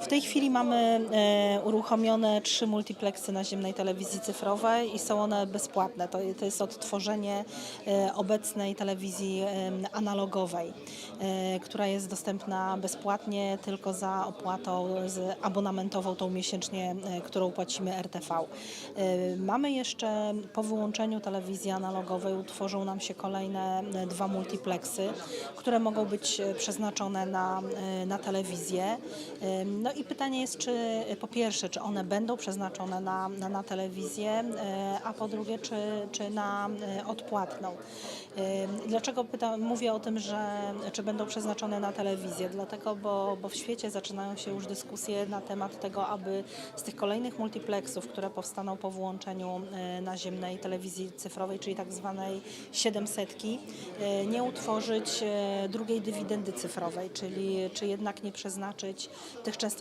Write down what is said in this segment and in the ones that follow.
W tej chwili mamy e, uruchomione trzy multiplexy naziemnej telewizji cyfrowej i są one bezpłatne. To, to jest odtworzenie e, obecnej telewizji analogowej, e, która jest dostępna bezpłatnie tylko za opłatą abonamentową, tą miesięcznie, którą płacimy RTV. Mamy jeszcze po wyłączeniu telewizji analogowej utworzą nam się kolejne dwa multiplexy, które mogą być przeznaczone na, na telewizję. Ym, No i pytanie jest, czy e, po pierwsze, czy one będą przeznaczone na, na, na telewizję, e, a po drugie, czy, czy na e, odpłatną. Dlaczego pytam, mówię o tym, że czy będą przeznaczone na telewizję? Dlatego, bo, bo w świecie zaczynają się już dyskusje na temat tego, aby z tych kolejnych multiplexów, które powstaną po włączeniu naziemnej telewizji cyfrowej, czyli tak zwanej 700, e, nie utworzyć drugiej dywidendy cyfrowej, czyli czy jednak nie przeznaczyć tych częstotliwości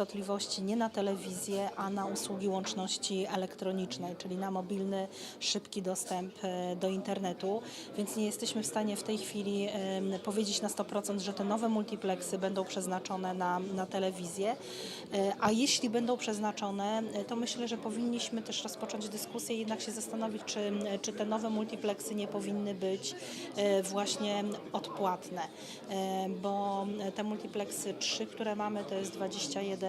nie na telewizję, a na usługi łączności elektronicznej, czyli na mobilny, szybki dostęp e, do internetu. Więc nie jesteśmy w stanie w tej chwili powiedzieć na 100%, że te nowe multiplexy będą przeznaczone na, na telewizję. E, A jeśli będą przeznaczone, e, to myślę, że powinniśmy też rozpocząć dyskusję i jednak się zastanowić, czy, czy te nowe multiplexy nie powinny być właśnie odpłatne, bo te multiplexy 3, które mamy, to jest 21 e,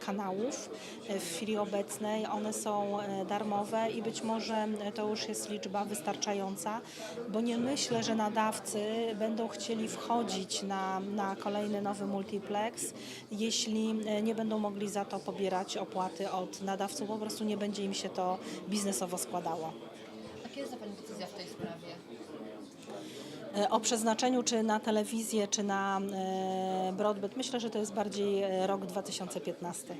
kanałów e, w chwili obecnej. One są e, darmowe i być może e, to już jest liczba wystarczająca, bo nie myślę, że nadawcy będą chcieli wchodzić na, na kolejny nowy multiplex, jeśli e, nie będą mogli za to pobierać opłaty od nadawców, po prostu nie będzie im się to biznesowo składało. A kiedy jest Pani decyzja w tej sprawie? E, O przeznaczeniu czy na telewizję, czy na e, broadband, myślę, że to jest bardziej e, rok 2015.